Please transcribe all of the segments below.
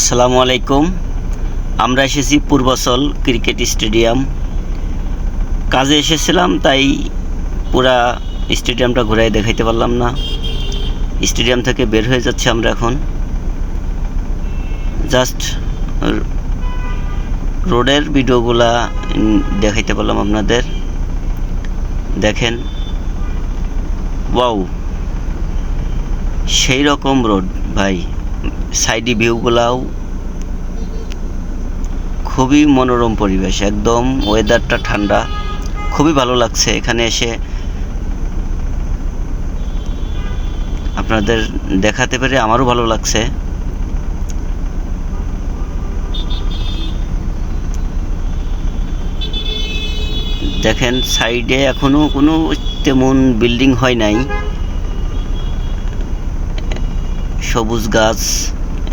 আসসালামু আলাইকুম। আমরা এসেছি পূর্বাচল ক্রিকেট স্টেডিয়াম। কাজে এসেছিলাম, তাই পুরা স্টেডিয়ামটা ঘুরাই দেখাইতে পারলাম না। স্টেডিয়াম থেকে বের হয়ে যাচ্ছে আমরা এখন। জাস্ট রোডের ভিডিওগুলা দেখাইতে পারলাম আপনাদের। দেখেন, ওয়াও, সেই রকম রোড, ভাই। সাইডি ভিউগুলাও খুবই মনোরম পরিবেশ, একদম ওয়েদারটা ঠান্ডা। খুবই ভালো লাগছে এখানে এসে। আপনাদের দেখাতে পেরে আমারও ভালো লাগছে। দেখেন সাইডে এখনও কোনো তেমন বিল্ডিং হয় নাই। সবুজ গাছ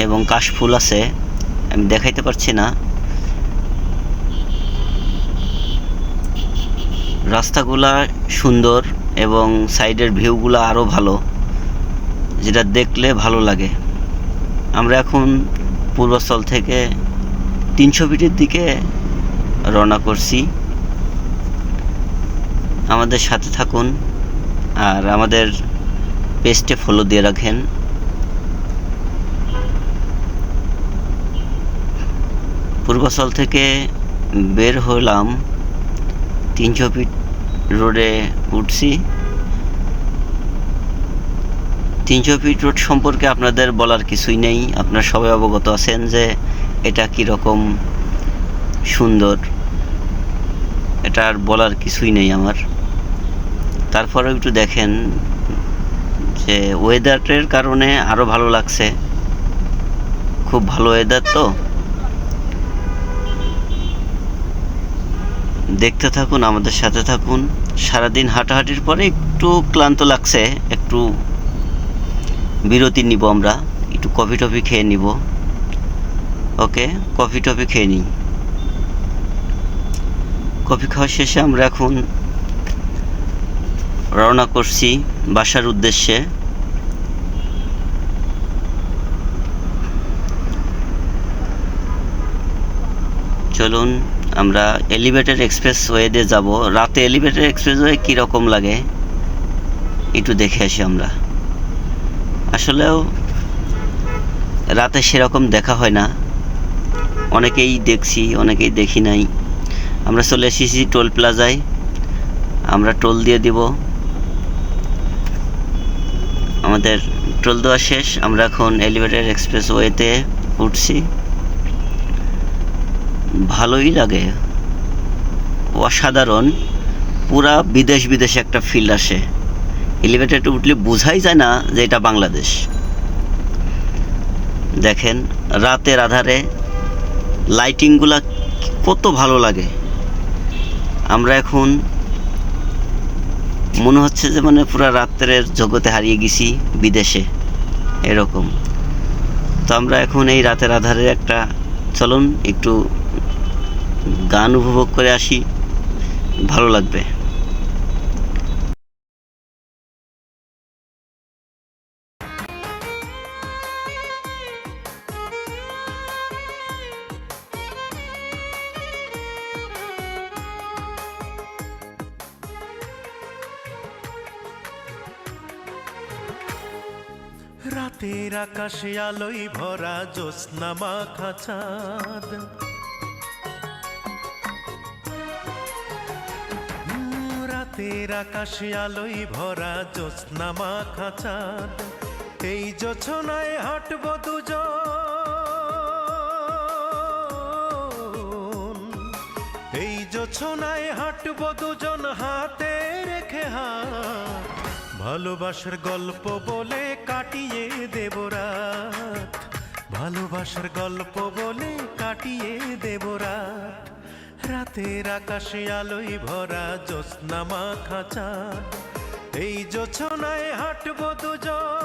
এবং কাশফুল আছে, আমি দেখাইতে পারছি না। রাস্তাগুলা সুন্দর এবং সাইডের ভিউগুলো আরও ভালো, যেটা দেখলে ভালো লাগে। আমরা এখন পূর্বাচল থেকে তিনশো ফিটের দিকে রওনা করছি। আমাদের সাথে থাকুন আর আমাদের পেজটে ফলো দিয়ে রাখেন। পূর্বাচল থেকে বের হলাম। তিনশো ফিট রোডে উঠছি। তিনশো ফিট রোড সম্পর্কে আপনাদের বলার কিছুই নেই। আপনারা সবাই অবগত আছেন যে এটা কীরকম সুন্দর। এটা আর বলার কিছুই নেই আমার। তারপরেও একটু দেখেন যে ওয়েদারের কারণে আরও ভালো লাগছে। খুব ভালো ওয়েদার তো। দেখতে থাকুন, আমাদের সাথে থাকুন। সারাদিন হাঁটাহাঁটির পরে একটু ক্লান্ত লাগছে, একটু বিরতি নিব আমরা, একটু কফি টফি খেয়ে নিব। ওকে, কফি টফি খেয়ে নিই। কফি খাওয়া শেষে আমরা এখন রওনা করছি বাসার উদ্দেশ্যে। চলুন আমরা এলিভেটেড এক্সপ্রেস ওয়েতে যাব। রাতে এলিভেটেড এক্সপ্রেস ওয়ে কীরকম লাগে? একটু দেখে আসি আমরা। আসলেও রাতে সেরকম দেখা হয় না। অনেকেই দেখছি, অনেকেই দেখি নাই। আমরা চলে এসেছি টোল প্লাজায় আমরা টোল দিয়ে দিব। আমাদের টোল দেওয়া শেষ। আমরা এখন এলিভেটেড এক্সপ্রেস ওয়েতে উঠছি। ভালোই লাগে। অসাধারণ। পুরা বিদেশ বিদেশে একটা ফিল্ড আসে। এলিভেটেডে উঠলে বোঝাই যায় না যে এটা বাংলাদেশ। দেখেন, রাতের আধারে লাইটিংগুলা কত ভালো লাগে। আমরা এখন মনে হচ্ছে যে মানে পুরা রাত্রের জগতে হারিয়ে গেছি বিদেশে। এরকম। তো আমরা এখন এই রাতের আধারে একটা, চলুন একটু গান উপভোগ করে আসি। ভালো লাগবে। রাতের আকাশে আলোয় ভরা জ্যোৎস্না মাখা চাঁদ। রাতের আকাশে আলোয় ভরা জ্যোৎস্না মাখা এই যোছনায় হাঁটব দুজন। এই যোছনায় হাঁটব দুজন, হাতে রেখে হাত। ভালোবাসার গল্প বলে কাটিয়ে দেব রাত। ভালোবাসার গল্প বলে কাটিয়ে দেব রাত। রাতের আকাশে আলোয় ভরা জ্যোৎস্না মাখা চাঁদ। এই জোছনায় হাঁটব দুজন।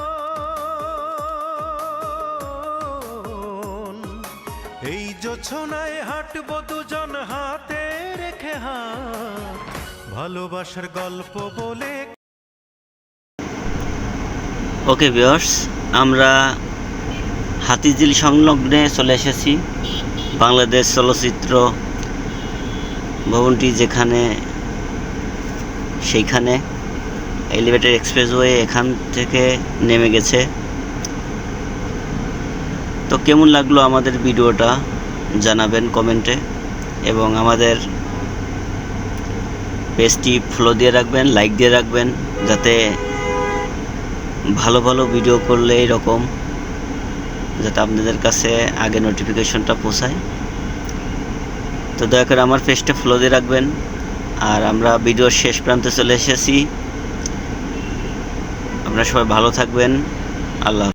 এই জোছনায় হাঁটব দুজন, হাতে রেখে হাত। ভালোবাসার গল্প বলে ওকে ভিউয়ার্স, আমরা হাতিঝিল সংলগ্নে চলে এসেছি। বাংলাদেশ চলচ্চিত্র ভবনটি যেখানে, সেইখানে এলিভেটেড এক্সপ্রেসওয়ে এখান থেকে নেমে গেছে। তো কেমন লাগল আমাদের ভিডিওটা জানাবেন কমেন্টে এবং আমাদের পেজটি ফলো দিয়ে রাখবেন লাইক দিয়ে রাখবেন যাতে ভালো ভালো ভিডিও করলে এরকম, যাতে আপনাদের কাছে আগে নোটিফিকেশনটা পৌঁছায়। তো দয়া করে আমার পেজটা ফলো দিয়ে রাখবেন। আর আমরা ভিডিওর শেষ প্রান্তে চলে এসেছি। আপনারা সবাই ভালো থাকবেন। আল্লাহ।